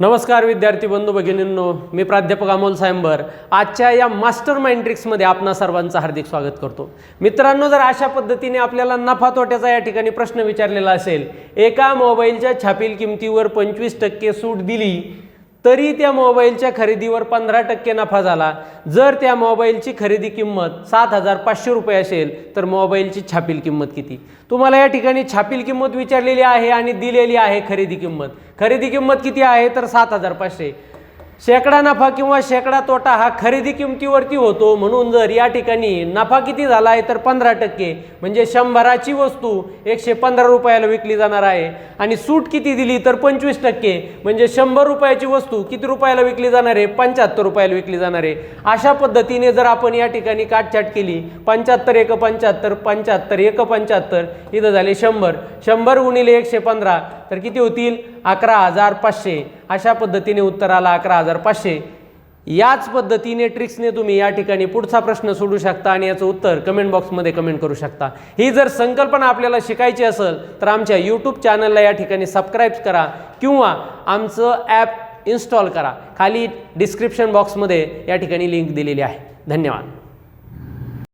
नमस्कार विद्यार्थी बंधू भगिनींनो मी प्राध्यापक अमोल सायंबर. आजच्या या मास्टर माइंड ट्रिक्समध्ये आपणा सर्वांचं हार्दिक स्वागत करतो. मित्रांनो जर अशा पद्धतीने आपल्याला नफा तोट्याचा या ठिकाणी प्रश्न विचारलेला असेल एका मोबाईलच्या छापील किमतीवर पंचवीस टक्के सूट दिली तरी त्या मोबाईलच्या खरेदीवर पंधरा टक्के नफा झाला. जर त्या मोबाईलची खरेदी किंमत सात हजार पाचशे रुपये असेल तर मोबाईलची छापील किंमत किती? तुम्हाला या ठिकाणी छापील किंमत विचारलेली आहे आणि दिलेली आहे खरेदी किंमत. खरेदी किंमत किती आहे? तर सात हजार पाचशे. शेकडा नफा किंवा शेकडा तोटा हा खरेदी किमतीवरती होतो. म्हणून जर या ठिकाणी नफा किती झाला आहे तर पंधरा टक्के. म्हणजे शंभराची वस्तू एकशे पंधरा रुपयाला विकली जाणार आहे. आणि सूट किती दिली तर पंचवीस टक्के. म्हणजे शंभर रुपयाची वस्तू किती रुपयाला विकली जाणार आहे पंच्याहत्तर रुपयाला विकली जाणार आहे. अशा पद्धतीने जर आपण या ठिकाणी काटछाट केली पंच्याहत्तर एक पंच्याहत्तर पंच्याहत्तर एक पंच्याहत्तर इथं झाले शंभर. शंभर गुणिले एकशे पंधरा तर किती होतील? अकरा हजार पाचशे. अशा पद्धतीने उत्तराला अकरा हजार पाचशे. याच पद्धतीने ट्रिक्सने तुम्ही या ठिकाणी पुढचा प्रश्न सोडू शकता आणि याचं उत्तर कमेंट बॉक्समध्ये कमेंट करू शकता. ही जर संकल्पना आपल्याला शिकायची असेल तर आमच्या यूट्यूब चॅनलला या ठिकाणी सबस्क्राईब करा किंवा आमचं ॲप इन्स्टॉल करा. खाली डिस्क्रिप्शन बॉक्समध्ये या ठिकाणी लिंक दिलेली आहे. धन्यवाद.